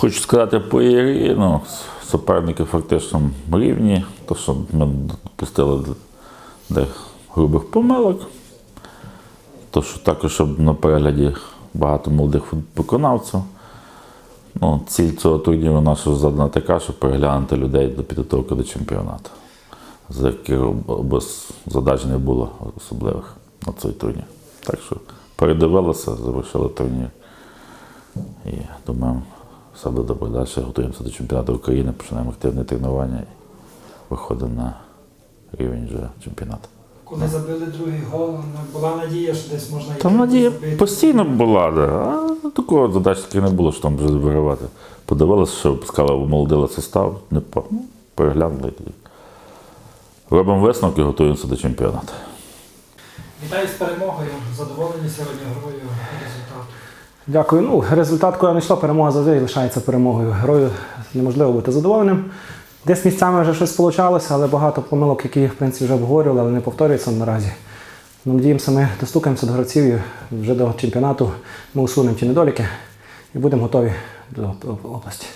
Хочу сказати по ігрі, ну, суперники фактично рівні, то що ми допустили де грубих помилок. То, що також на перегляді багато молодих виконавців. Ну, ціль цього турніру наша задана така, щоб переглянути людей до підготовки до чемпіонату. За яких задач не було особливих на цей турнір. Так що передивилися, завершили турнір. І думаю, все буде добре. Далі готуємося до чемпіонату України, починаємо активне тренування і виходимо на рівень вже чемпіонату. Коли забили другий гол, ну, була надія, що десь можна і Там надія забити. постійно була, да. а такого задач таки не було, що там вже вигравати. Подивилися, що пускали, молодили состав, не по- ну, переглянули. і Робимо висновки, готуємося до чемпіонату. Вітаю з перемогою. Задоволені сьогодні грою результату. Дякую. Ну, результат, коли не йшло, перемога завжди лишається перемогою. Герою неможливо бути задоволеним. Десь місцями вже щось вийшло, але багато помилок, які в принципі вже обговорювали, але не повторюються наразі. Ну, Надіємося, ми достукаємося до гравців і вже до чемпіонату ми усунемо ті недоліки і будемо готові до області.